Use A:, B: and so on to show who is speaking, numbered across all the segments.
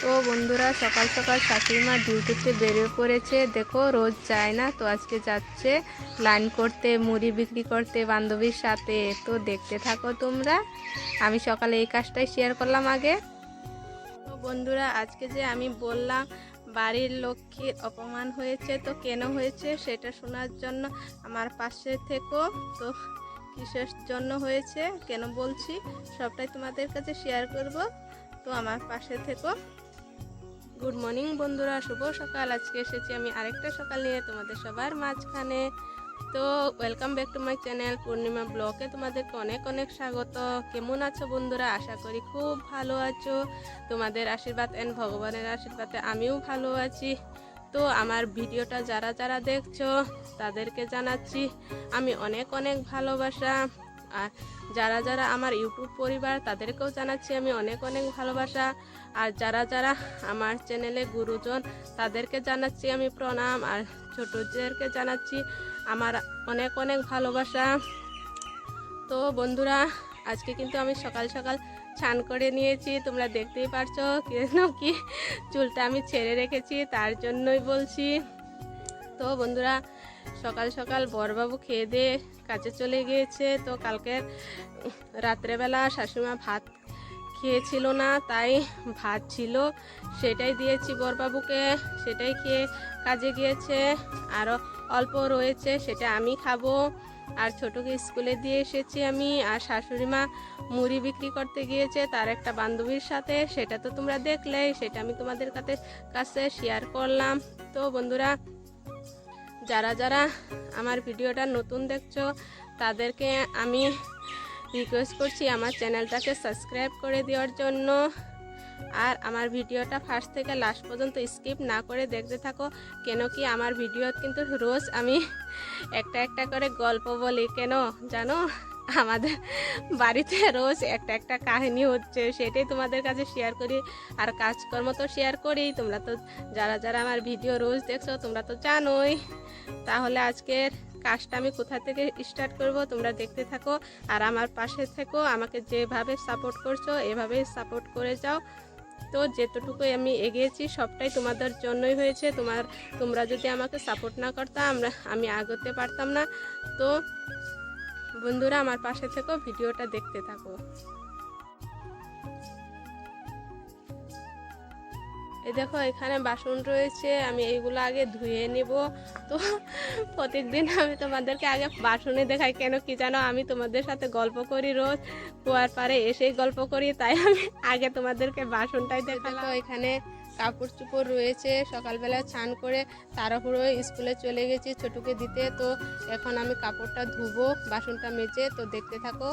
A: তো বন্ধুরা, সকাল সকাল শাশুড়ি মা ডিউটিতে বেরিয়ে পড়েছে। দেখো, রোজ যায় না, তো আজকে যাচ্ছে লাইন করতে, মুড়ি বিক্রি করতে বান্ধবীর সাথে। তো দেখতে থাকো তোমরা। আমি সকালে এই কাজটাই শেয়ার করলাম আগে। তো বন্ধুরা, আজকে যে আমি বললাম বাড়ির লক্ষ্মীর অপমান হয়েছে, তো কেন হয়েছে সেটা শোনার জন্য আমার পাশে থেকো। তো কিসের জন্য হয়েছে, কেন বলছি, সবটাই তোমাদের কাছে শেয়ার করব। তো আমার পাশে থেকো। গুড মর্নিং বন্ধুরা। শুভ সকাল। আজকে এসেছি আমি আরেকটা সকাল নিয়ে তোমাদের সবার মাঝখানে। তো welcome back to my channel Purnima ব্লগে তোমাদেরকে অনেক অনেক স্বাগত। কেমন আছো বন্ধুরা? আশা করি খুব ভালো আছো। তোমাদের আশীর্বাদ অ্যান্ড ভগবানের আশীর্বাদে আমিও ভালো আছি। তো, আমার ভিডিওটা যারা যারা দেখছ, তাদেরকে জানাচ্ছি, আমি অনেক অনেক ভালোবাসা। আর যারা যারা আমার ইউটিউব পরিবার, তাদেরকেও জানাচ্ছি আমি অনেক অনেক ভালোবাসা। আর যারা যারা আমার চ্যানেলে গুরুজন, তাদেরকে জানাচ্ছি আমি প্রণাম। আর ছোটদেরকে জানাচ্ছি আমার অনেক অনেক ভালোবাসা। তো বন্ধুরা, আজকে কিন্তু আমি সকাল সকাল স্নান করে নিয়েছি। তোমরা দেখতেই পারছ কেন কি চুলটা আমি ছেড়ে রেখেছি, তার জন্যই বলছি। তো বন্ধুরা, সকাল সকাল বরবাবু খেয়ে দিয়ে কাজে চলে গিয়েছে। তো কালকের রাত্রেবেলা শাশুড়িমা ভাত খেয়েছিল না, তাই ভাত ছিল। সেটাই দিয়েছি বরবাবুকে, সেটাই খেয়ে কাজে গিয়েছে। আরও অল্প রয়েছে, সেটা আমি খাব। আর ছোটোকে স্কুলে দিয়ে এসেছি আমি। আর শাশুড়ি মা মুড়ি বিক্রি করতে গিয়েছে, তার একটা বান্ধবীর সাথে। সেটা তো তোমরা দেখলে, সেটা আমি তোমাদের কাছে কাছে শেয়ার করলাম। তো বন্ধুরা যারা যারা আমার ভিডিওটা নতুন দেখছ, তাদেরকে আমি রিকোয়েস্ট করছি আমার চ্যানেলটাকে সাবস্ক্রাইব করে দেওয়ার জন্য। আর আমার ভিডিওটা ফার্স্ট থেকে লাস্ট পর্যন্ত স্কিপ না করে দেখতে থাকো, কেন কি আমার ভিডিও কিন্তু রোজ আমি একটা একটা করে গল্প বলি, কেন জানো? আমাদের বাড়িতে রোজ একটা একটা কাহিনী হচ্ছে, সেটাই তোমাদের কাছে শেয়ার করি। আর কাজকর্ম তো শেয়ার করি তোমরা তো যারা যারা আমার ভিডিও রোজ দেখছ, তোমরা তো জানোই। তাহলে আজকের কাজটা আমি কোথা থেকে স্টার্ট করব, তোমরা দেখতে থাকো। আর আমার পাশে থেকো, আমাকে যেভাবে সাপোর্ট করছ, এভাবেই সাপোর্ট করে যাও। তো যেতটুকু আমি এগিয়েছি, সবটাই তোমাদের জন্যই হয়েছে। তোমার, তোমরা যদি আমাকে সাপোর্ট না করতাম আমরা, আমি আগতে পারতাম না। তো বন্ধুরা আমার পাশে থেকো, ভিডিওটা দেখতে থাকো। এই দেখো, এখানে বাসন রয়েছে, আমি এইগুলো আগে ধুয়ে নেব। তো প্রত্যেকদিন আমি তোমাদেরকে আগে বাসনে দেখাই, কেন কি জানো? আমি তোমাদের সাথে গল্প করি রোজ, কুয়ার পারে এসেই গল্প করি, তাই আমি আগে তোমাদেরকে বাসনটাই দেখালাম। এখানে কাপড় চুপড় রয়েছে, সকালবেলা স্নান করে তাড়াহুড়ো স্কুলে চলে গেছি। ছোটুকে দিতে তো এখন আমি কাপড়টা ধুবো, বাসনটা মেজে, তো দেখতে থাকো।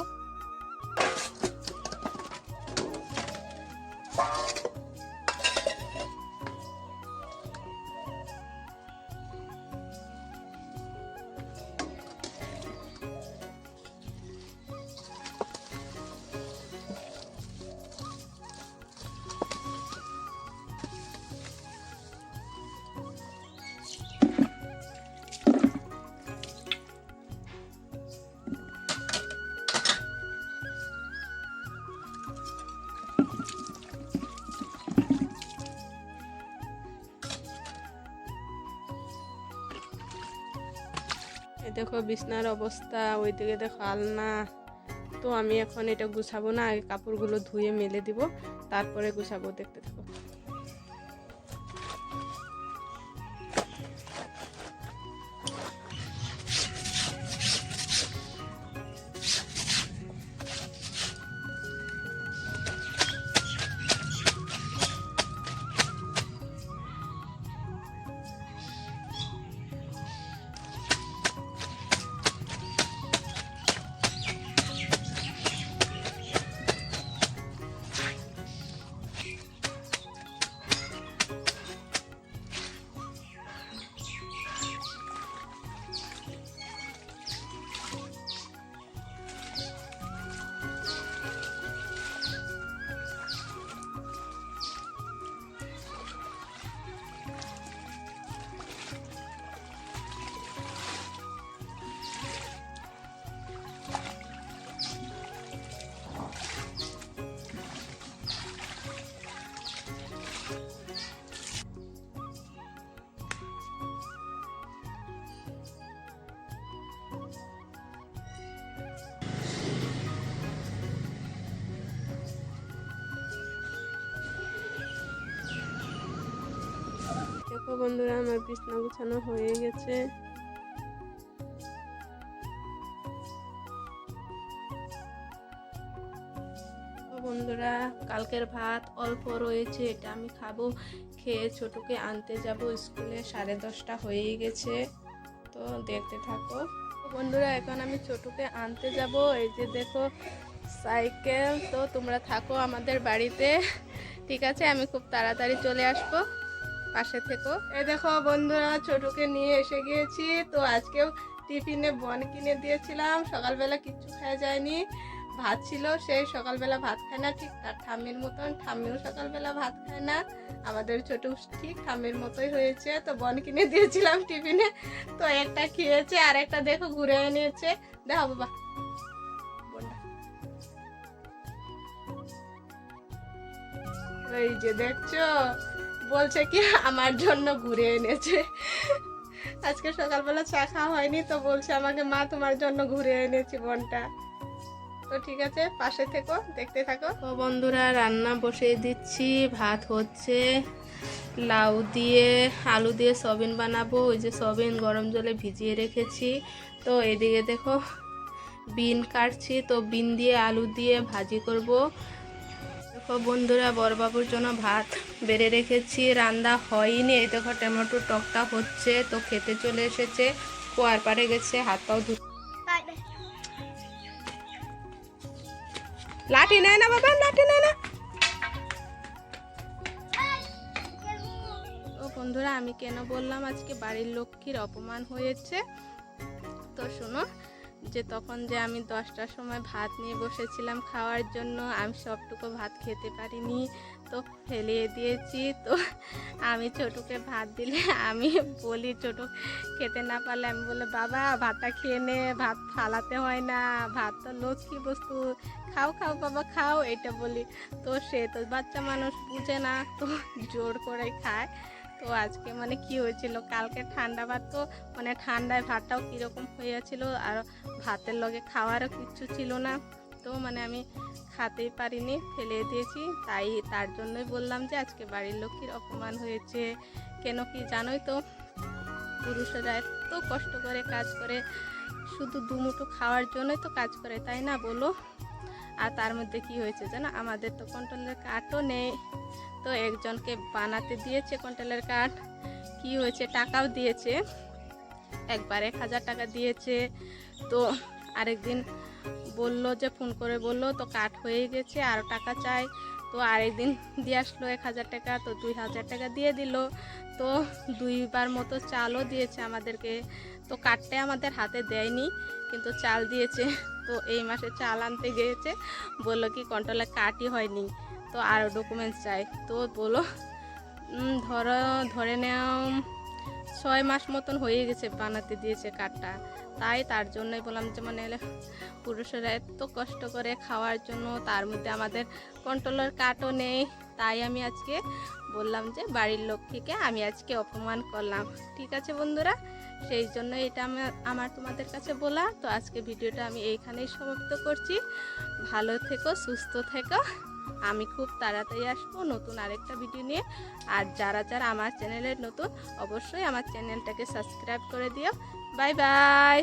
A: দেখো বিছনার অবস্থা ওই ওইদিকে দেখো আলনা। তো আমি এখন এটা গুছাবো না, আগে কাপড়গুলো ধুয়ে মেলে দিব, তারপরে গুছাবো দেখতে থাকো। বন্ধুরা, আমার বিছনা গুছানো হয়ে গেছে। বন্ধুরা, কালকের ভাত অল্প রয়েছে, এটা আমি খাব। খেয়ে ছোটকে আনতে যাব স্কুলে, সাড়ে দশটা হয়েই গেছে। তো দেখতে থাকো। বন্ধুরা, এখন আমি ছোটকে আনতে যাব। এই যে দেখো, সাইকেল। তো তোমরা থাকো আমাদের বাড়িতে। ঠিক আছে, আমি খুব তাড়াতাড়ি চলে আসব। পাশে থেকো। এই দেখো বন্ধুরা, ছোটকে নিয়ে এসে গিয়েছি। তো আজকেও টিফিনে বন কিনে দিয়েছিলাম। সকালবেলা কিচ্ছু খাওয়া যায়নি। ভাত ছিল সেই সকালবেলা ভাত খায় না। ঠিক তার ঠাম্মির মতন। ঠাম্মিও সকালবেলা ভাত খায় না। আমাদের ছোট ঠিক ঠাম্মির মতোই হয়েছে। তো বন কিনে দিয়েছিলাম টিফিনে। তো একটা খেয়েছে, আর একটা দেখো ঘুরে এনেছে। দেখো বাবা। এই যে দেখছ বলছে কি, আমার জন্য ঘুরে এনেছে। আজকে সকালবেলা চা খাওয়া হয়নি, তো বলছে আমাকে, মা, তোমার জন্য ঘুরে এনেছি বোনটা। তো ঠিক আছে, পাশে থেকো, দেখতে থাকো। তো বন্ধুরা, রান্না বসিয়ে দিচ্ছি, ভাত হচ্ছে, লাউ দিয়ে, আলু দিয়ে সবিন বানাবো, ওই যে সবিন গরম জলে ভিজিয়ে রেখেছি। তো এদিকে দেখো, বিন কাটছি, তো বিন দিয়ে আলু দিয়ে ভাজি করব। দেখো বন্ধুরা বড়বাবুর জন্য ভাত বেড়ে রেখেছি। রান্না হয়নি, এই দেখো টমেটো টকটা হচ্ছে, তো খেতে চলে এসেছে। কুয়ার পাড়ে গেছে, হাত পাও ধু লাঠি নেয় না বাবা, লাঠি নেয় না। ও বন্ধুরা, আমি কেন বললাম, আজকে বাড়ির লক্ষ্মীর অপমান হয়েছে। তো শোনো যে তখন যে আমি দশটার সময় ভাত নিয়ে বসেছিলাম খাওয়ার জন্য, আমি সবটুকু ভাত খেতে পারিনি। তো ফেলিয়ে দিয়েছি। তো আমি ছোটকে ভাত দিলে, আমি বলি, ছোট, খেতে না পারলে? আমি বলে বাবা, ভাতটা খেয়ে নে। ভাত ফালাতে হয় না। ভাত তো লক্ষ্মী বস্তু। খাও খাও, বাবা, খাও। এটা বলি। তো সে তো বাচ্চা মানুষ, বুঝে না। তো জোর করে খায়। তো আজকে মানে কি হয়েছিল? কালকে ঠান্ডা ভাত তো মানে ঠান্ডায় ভাতটাও কীরকম হয়েছিল আর ভাতের লগে খাওয়ারও কিচ্ছু ছিল না। তো মানে আমি খাতেই পারিনি, ফেলে দিয়েছি। তাই তার জন্যই বললাম যে আজকে বাড়ির লক্ষ্মীর অপমান হয়েছে, কেন কি জানোই তো? পুরুষেরা এত কষ্ট করে কাজ করে, শুধু দুমুঠো খাওয়ার জন্যই তো কাজ করে, তাই না বলো? আর তার মধ্যে কি হয়েছে জানো? আমাদের তো কন্ট্রোলের কার্ডও নেই। তো একজনকে বানাতে দিয়েছে কন্ট্রোলের কার্ড কি হয়েছে? টাকাও দিয়েছে। একবার এক হাজার টাকা দিয়েছে। তো আরেকদিন বলল যে ফোন করে বলল, তো কাট হয়ে গেছে আরও টাকা চাই। তো আরেকদিন দিয়ে আসলো এক হাজার টাকা, তো দুই হাজার টাকা দিয়ে দিল। তো দুইবার মতো চালও দিয়েছে আমাদেরকে। তো কার্ডটাই আমাদের হাতে দেয়নি, কিন্তু চাল দিয়েছে। তো এই মাসে চাল আনতে গিয়েছে, বলল কি কন্ট্রোলে কাটই হয়নি, তো আরও ডকুমেন্টস চাই। তো বলো ধরো, ধরে নেও, ছয় মাস মতন হয়ে গেছে বানাতে দিয়েছে কার্ডটা তাই তার জন্যই বললাম যে মানে পুরুষেরা এত কষ্ট করে খাওয়ার জন্য, তার মধ্যে আমাদের কন্ট্রোলার কাটও নেই। তাই আমি আজকে বললাম যে, বাড়ির লক্ষ্মীকে আমি আজকে অপমান করলাম। ঠিক আছে বন্ধুরা? সেই জন্য এটা আমার আমার তোমাদের কাছে বলা তো আজকে ভিডিওটা আমি এইখানেই সমাপ্ত করছি। ভালো থেকো, সুস্থ থেকো। আমি খুব তাড়াতাড়ি আসব নতুন আরেকটা ভিডিও নিয়ে। আর যারা যারা আমার চ্যানেলের নতুন, অবশ্যই আমার চ্যানেলটাকে সাবস্ক্রাইব করে দিও। Bye bye